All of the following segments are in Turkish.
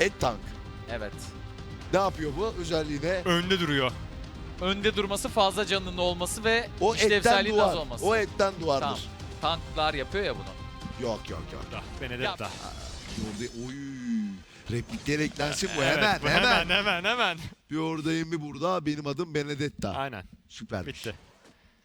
Et tank. Evet. Ne yapıyor bu özelliğine? Önde duruyor. Önde durması fazla canının olması ve O etten işlevselliğinin az duvar. olması. O etten duvardır. Tamam. Tanklar yapıyor ya bunu. Yok yok yok. Da, Benedetta. Orada oy. Replikler eklensin bu Evet, hemen, bu hemen hemen hemen hemen. Bir oradayım bir burada. Benim adım Benedetta. Aynen. Süper. Bitti.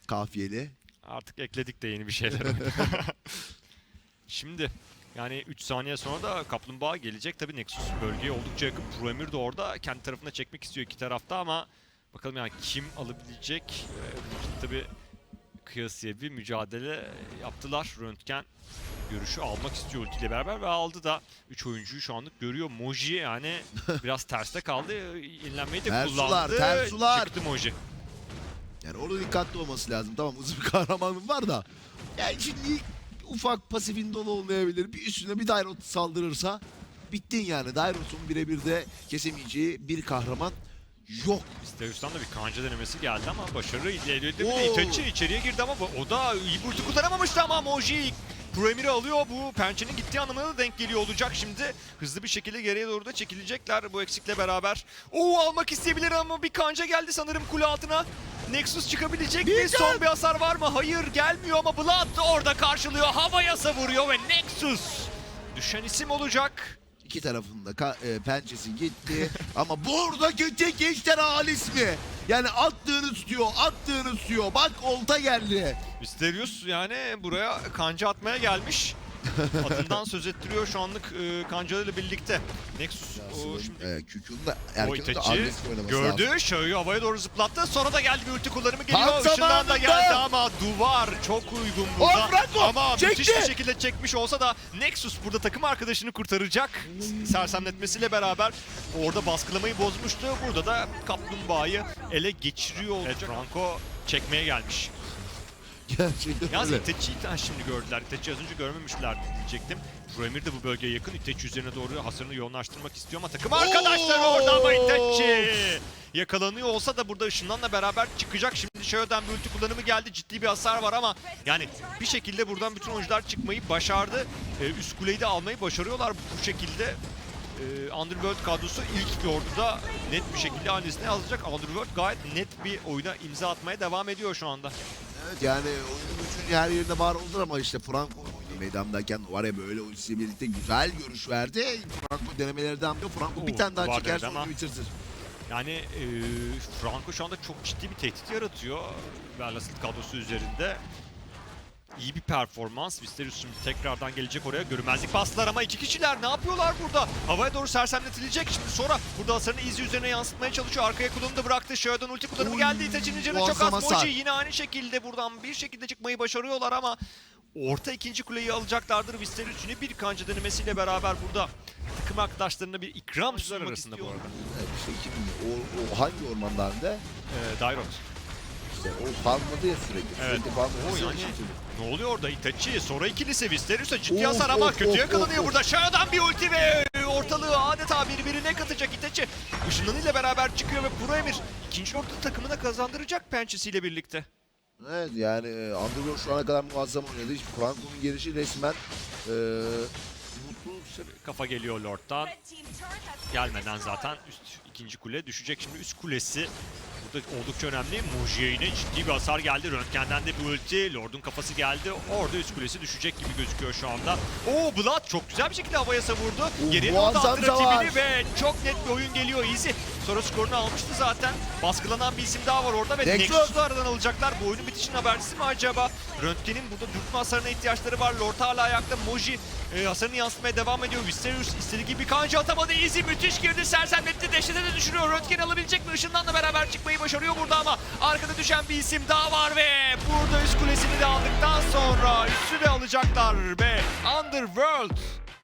Kafiyeli. Artık ekledik de yeni bir şeyler. Şimdi yani 3 saniye sonra da Kaplumbağa gelecek. Tabii Nexus bölgeye oldukça yakın. Pro Emir de orada kendi tarafına çekmek istiyor iki tarafta ama bakalım yani kim alabilecek? Ee, tabii kıyasıya bir mücadele yaptılar. Röntgen görüşü almak istiyor ultiyle beraber ve aldı da 3 oyuncuyu şu anlık görüyor. Moji yani biraz terste kaldı. Yenilenmeyi de kullandı. tersular. Çıktı Moji. Yani orada dikkatli olması lazım. Tamam uzun bir kahramanım var da. Yani şimdi ufak pasifin dolu olmayabilir. Bir üstüne bir Dairot saldırırsa bittin yani. Dairot'un birebir de kesemeyeceği bir kahraman yok. Steus'tan da bir kanca denemesi geldi ama başarı elde edildi. Itachi içeriye girdi ama o da iyi kurtaramamıştı ama Moji Pro Emir'i alıyor. Bu pençenin gittiği anlamına da denk geliyor olacak şimdi. Hızlı bir şekilde geriye doğru da çekilecekler bu eksikle beraber. Oo almak isteyebilir ama bir kanca geldi sanırım kule altına. Nexus çıkabilecek mi? Son bir hasar var mı? Hayır gelmiyor ama Blood orada karşılıyor. Havaya savuruyor ve Nexus düşen isim olacak. İki tarafında e, pençesi gitti. Ama buradaki tek gençler Halis mi? Yani attığını tutuyor, attığını tutuyor. Bak olta geldi. Mysterious yani buraya kanca atmaya gelmiş. Adından söz ettiriyor şu anlık e, kancalarıyla birlikte. Nexus o şimdi E, Kükü'nün de erken de Itachi agresif oynaması lazım. gördü. Şöyle havaya doğru zıplattı. Sonra da geldi bir ulti kullanımı geliyor. Tam Işından da geldi ama duvar çok uygun burada. Oh, Franco! ama müthiş Çekti! bir şekilde çekmiş olsa da Nexus burada takım arkadaşını kurtaracak. Sersemletmesiyle beraber orada baskılamayı bozmuştu. Burada da Kaplumbağa'yı ele geçiriyor olacak. Evet, Franco çekmeye gelmiş. Gerçekten Yalnız öyle. De şimdi gördüler. Itachi az önce görmemişlerdi diyecektim. Pro Emir de bu bölgeye yakın. Itachi üzerine doğru hasarını yoğunlaştırmak istiyor ama takım arkadaşları orada ama Itachi yakalanıyor olsa da burada ışınlanla beraber çıkacak. Şimdi Shadow'dan bir ulti kullanımı geldi. Ciddi bir hasar var ama yani bir şekilde buradan bütün oyuncular çıkmayı başardı. Ee, üst kuleyi de almayı başarıyorlar bu şekilde. Ee, Underworld kadrosu ilk orduda net bir şekilde hanesine yazacak. Underworld gayet net bir oyuna imza atmaya devam ediyor şu anda. Evet yani oyunun üçüncü her yerinde var olur ama işte Franco meydandayken var ya böyle ultisiyle birlikte güzel görüş verdi. Franco denemeleri devam ediyor. Franco bir Oo, tane daha var çekerse ama- oyunu bitirtir. Yani e, Franco şu anda çok ciddi bir tehdit yaratıyor Verlasit kadrosu üzerinde. İyi bir performans. Visterius şimdi tekrardan gelecek oraya. Görünmezlik bastılar ama iki kişiler ne yapıyorlar burada? Havaya doğru sersemletilecek. Şimdi sonra burada hasarını izi üzerine yansıtmaya çalışıyor. Arkaya kullanımı da bıraktı. Shadow'dan ulti kullanımı geldi. Itachi'nin canı çok az. Moji yine aynı şekilde buradan bir şekilde çıkmayı başarıyorlar ama orta ikinci kuleyi alacaklardır. Visterius yine bir kanca denemesiyle beraber burada takım arkadaşlarına bir ikram sunmak arasında bu arada. Evet işte kim o, o hangi ormanlarda? Ee, Dairot. İşte o farmladı ya sürekli. Evet. Sürekli farmladı. O yani ne oluyor orada Itachi? Sonra ikilisi Visterius'a ciddi Of, hasar ama of, kötü yakalanıyor burada. Shadow'dan bir ulti ve ortalığı adeta birbirine katacak Itachi. Işınlanıyla beraber çıkıyor ve Pro Emir ikinci nokta takımına kazandıracak pençesiyle birlikte. Evet yani e, Underworld şu ana kadar muazzam oynadı. Franco'nun gelişi resmen e, mutlu Kafa geliyor Lord'dan. Gelmeden zaten üst ikinci kule düşecek. Şimdi üst kulesi burada oldukça önemli. Moji'ye yine ciddi bir hasar geldi. Röntgen'den de bir ulti. Lord'un kafası geldi. Orada üst kulesi düşecek gibi gözüküyor şu anda. Oo Blood çok güzel bir şekilde havaya savurdu. Geriye attı rakibini ve çok net bir oyun geliyor Easy. Sonra skorunu almıştı zaten. Baskılanan bir isim daha var orada ve Nexus. Nexus'u da aradan alacaklar. Bu oyunun bitişinin habercisi mi acaba? Röntgen'in burada dürtme hasarına ihtiyaçları var. Lord hala ayakta. Moji e, hasarını yansıtmaya devam ediyor. Visterius istediği gibi kanca atamadı. Easy müthiş girdi. Sersemletti. Dehşete de düşürüyor. Röntgen alabilecek mi? Işınlanla beraber çıkmayı başarıyor burada ama arkada düşen bir isim daha var ve burada üst kulesini de aldıktan sonra üstü de alacaklar ve Underworld